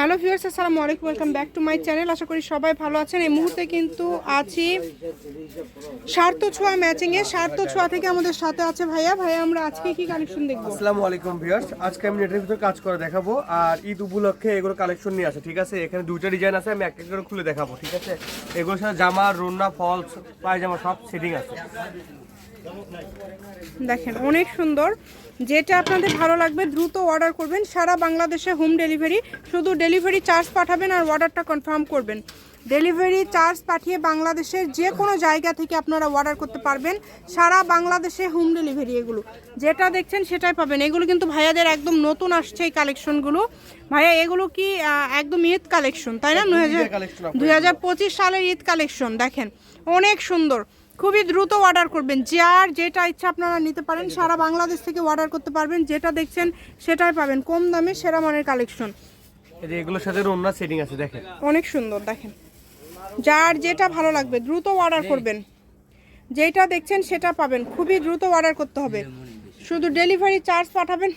Hello viewers, আসসালামু আলাইকুম, welcome back to my channel. আশা করি সবাই ভালো আছেন। এই মুহূর্তে কিন্তু আছি স্বার্থ ছোঁয়া ম্যাচিং এ। স্বার্থ ছোঁয়া থেকে আমাদের সাথে আছে ভাইয়া। ভাইয়া, আমরা আজকে কি কালেকশন দেখব? আসসালামু আলাইকুম ভিউয়ার্স। আজকে আমি নেটের ভিতর কাজ করে দেখাবো। আর ঈদ উপলক্ষে এগুলো কালেকশন নিয়ে আসে, ঠিক আছে? এখানে দুইটা ডিজাইন আছে, আমি এক এক করে খুলে দেখাবো, ঠিক আছে? এগুলোর সাথে জামা, রুন্না ফলস পায়জামা সব সেটিং আছে। দেখেন অনেক সুন্দর। যেটা আপনাদের ভালো লাগবে দ্রুত অর্ডার করবেন। সারা বাংলাদেশে হোম ডেলিভারি শুধু ডেলিভারি চার্জ পাঠাবেন আর অর্ডারটা কনফার্ম করবেন। ডেলিভারি চার্জ পাঠিয়ে বাংলাদেশের যে কোনো জায়গা থেকে আপনারা অর্ডার করতে পারবেন। সারা বাংলাদেশে হোম ডেলিভারি এগুলো। যেটা দেখছেন সেটাই পাবেন। এগুলো কিন্তু ভাইয়াদের একদম নতুন আসছে এই কালেকশনগুলো ভাইয়া এগুলো কি একদম ঈদ কালেকশন তাই না? দুই হাজার। দুই হাজার পঁচিশ সালের ঈদ কালেকশন দেখেন। অনেক সুন্দর। খুবই দ্রুত অর্ডার করবেন। যার যেটা ইচ্ছা আপনারা নিতে পারেন সারা বাংলাদেশ থেকে অর্ডার করতে পারবেন যেটা দেখছেন সেটাই পাবেন। কম দামে সেরা মানের কালেকশন এগুলোর সাথে রুন্না সেটিং আছে দেখেন। অনেক সুন্দর দেখেন। যার যেটা ভালো লাগবে দ্রুত অর্ডার করবেন। যেটা দেখছেন সেটা পাবেন। খুবই দ্রুত অর্ডার করতে হবে। শুধু ডেলিভারি চার্জ পাঠাবেন।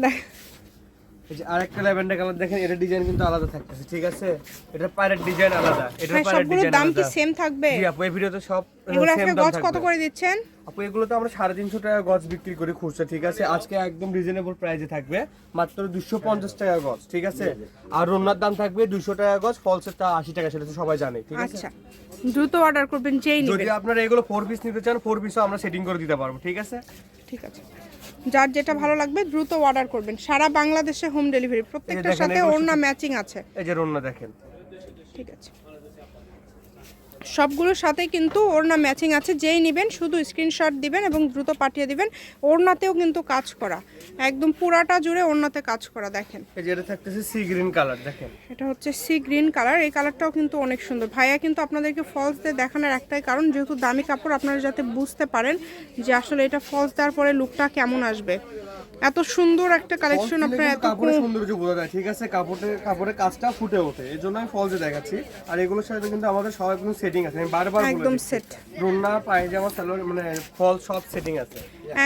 দেখ- এই যে আরেকটা ল্যাভেন্ডার কালার দেখেন এটা ডিজাইন কিন্তু আলাদা থাকতেছে ঠিক আছে? এটা পাইরেট ডিজাইন আলাদা এটা পাইরেট ডিজাইন দাম কি সেম থাকবে? জি আপু এই ভিডিওতে সব এগুলো সেম গজ কত করে দিচ্ছেন? আপু এগুলো তো আমরা টাকা গজ বিক্রি করে খুচরা ঠিক আছে? আজকে একদম রিজনেবল প্রাইসে থাকবে মাত্র দুশো পঞ্চাশ টাকা গজ ঠিক আছে? আর রোনার দাম থাকবে দুশো টাকা গজ ফলসের টা আশি টাকা সেটা তো সবাই জানে ঠিক আছে? আচ্ছা দ্রুত অর্ডার করবেন যেই যদি আপনারা এগুলো ফোর পিস নিতে চান ফোর পিসও আমরা সেটিং করে দিতে পারব ঠিক আছে? ঠিক আছে। যার যেটা ভালো লাগবে দ্রুত অর্ডার করবেন। সারা বাংলাদেশে হোম ডেলিভারি প্রত্যেকটার সাথে ওর ওড়না ম্যাচিং আছে। এই যে রন্না দেখেন। ঠিক আছে। সবগুলোর সাথে কিন্তু ওড়না ম্যাচিং আছে। যেই নেবেন শুধু স্ক্রিনশট দিবেন এবং দ্রুত পাঠিয়ে দিবেন। ওড়নাতেও কিন্তু কাজ করা। একদম পুরাটা জুড়ে ওড়নাতে কাজ করা দেখেন। এটা থাকতেছে সি গ্রিন কালার দেখেন। এটা হচ্ছে সি গ্রিন কালার এই কালারটাও কিন্তু অনেক সুন্দর। ভাইয়া কিন্তু আপনাদেরকে ফলস দিয়ে দেখানোর একটাই কারণ যেহেতু দামি কাপড় আপনারা যাতে বুঝতে পারেন যে আসলে এটা ফলস দেওয়ার পরে লুকটা কেমন আসবে। এত সুন্দর একটা কালেকশন আপনার এত কাপড়ের সৌন্দর্য বোঝা যায়। ঠিক আছে কাপড়ের কাপড়ের কাজটা ফুটে ওঠে। এই জন্য আমি ফলসে দেখাচ্ছি। আর এগুলোর সাথে কিন্তু আমাদের সব একদম সেটিং আছে। আমি বারবার বলে একদম। সেট রোনা পায়জামা সালোয়ার মানে ফল সব সেটিং আছে।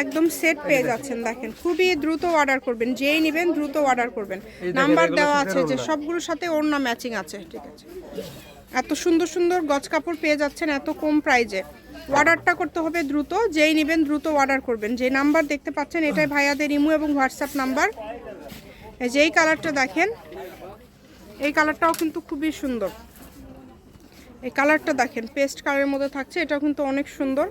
একদম সেট পেয়ে যাচ্ছেন দেখেন। খুবই দ্রুত অর্ডার করবেন যেই নেবেন দ্রুত অর্ডার করবেন। নাম্বার দেওয়া আছে যে সবগুলোর সাথে ওড়না ম্যাচিং আছে ঠিক আছে। এত সুন্দর সুন্দর গজ কাপড় পেয়ে যাচ্ছেন এত কম প্রাইজে অর্ডারটা করতে হবে দ্রুত, যেই নেবেন দ্রুত অর্ডার করবেন। যে নাম্বার দেখতে পাচ্ছেন, এটাই ভাইয়াদের ইমো এবং হোয়াটসঅ্যাপ নাম্বার যেই কালারটা দেখেন, এই কালারটাও কিন্তু খুবই সুন্দর। এই কালারটা দেখেন পেস্ট কালারের মধ্যে থাকছে, এটাও কিন্তু অনেক সুন্দর।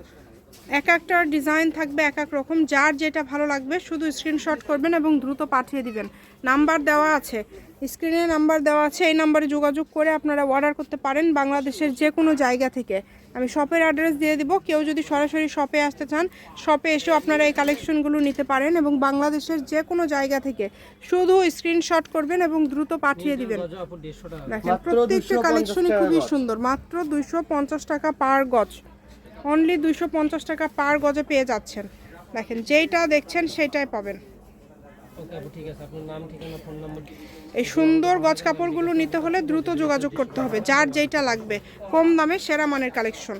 এক একটা ডিজাইন থাকবে এক এক রকম। যার যেটা ভালো লাগবে শুধু স্ক্রিনশট করবেন এবং দ্রুত পাঠিয়ে দিবেন। নাম্বার দেওয়া আছে। স্ক্রিনে নাম্বার দেওয়া আছে। এই নাম্বারে যোগাযোগ করে আপনারা অর্ডার করতে পারেন বাংলাদেশের যে কোনো জায়গা থেকে। আমি শপের অ্যাড্রেস দিয়ে দিব। কেউ যদি সরাসরি শপে আসতে চান শপে এসেও আপনারা এই কালেকশনগুলো নিতে পারেন এবং বাংলাদেশের যে কোনো জায়গা থেকে শুধু স্ক্রিনশট করবেন এবং দ্রুত পাঠিয়ে দিবেন। দেখেন প্রত্যেকটা কালেকশনই খুবই সুন্দর। মাত্র দুইশো পঞ্চাশ টাকা পার গজ। অনলি দুইশো পঞ্চাশ টাকা পার গজে পেয়ে যাচ্ছেন। দেখেন যেইটা দেখছেন সেইটাই পাবেন। এই সুন্দর গজ কাপড়গুলো নিতে হলে দ্রুত যোগাযোগ করতে হবে যার যেইটা লাগবে। কম দামে সেরা মানের কালেকশন।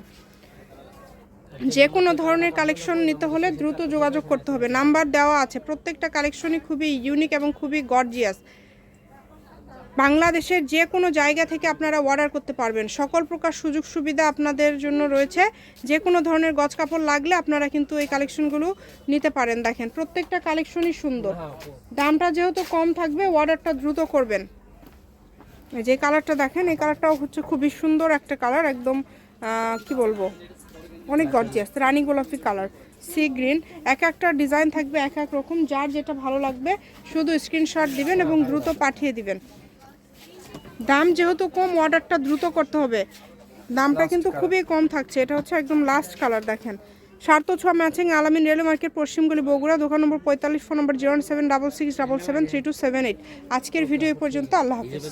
যে কোনো ধরনের কালেকশন নিতে হলে দ্রুত যোগাযোগ করতে হবে। নাম্বার দেওয়া আছে। প্রত্যেকটা কালেকশনই খুবই ইউনিক এবং খুবই গর্জিয়াস বাংলাদেশের যে কোনো জায়গা থেকে আপনারা অর্ডার করতে পারবেন। সকল প্রকার সুযোগ সুবিধা আপনাদের জন্য রয়েছে। যে কোনো ধরনের গজ কাপড় লাগলে আপনারা কিন্তু এই কালেকশনগুলো নিতে পারেন। দেখেন, প্রত্যেকটা কালেকশনই সুন্দর। দামটা যেহেতু কম থাকবে অর্ডারটা দ্রুত করবেন। যে কালারটা দেখেন, এই কালারটাও হচ্ছে খুবই সুন্দর একটা কালার একদম কি বলব? অনেক গর্জিয়াস রানী গোলাপি কালার সি গ্রিন। এক একটা ডিজাইন থাকবে এক এক রকম, যার যেটা ভালো লাগবে, শুধু স্ক্রিনশট দিবেন এবং দ্রুত পাঠিয়ে দিবেন। দাম যেহেতু কম অর্ডারটা দ্রুত করতে হবে। দামটা কিন্তু খুবই কম থাকছে। এটা হচ্ছে একদম লাস্ট কালার দেখেন। সার্থ ছ ম্যাচিং আলামিন রেল মার্কেট পশ্চিমগুলি বগুড়া দোকান নম্বর পঁয়তাল্লিশ phone number zero seven double six double seven three two seven eight আজকের ভিডিও এই পর্যন্ত আল্লাহ হাফিজ।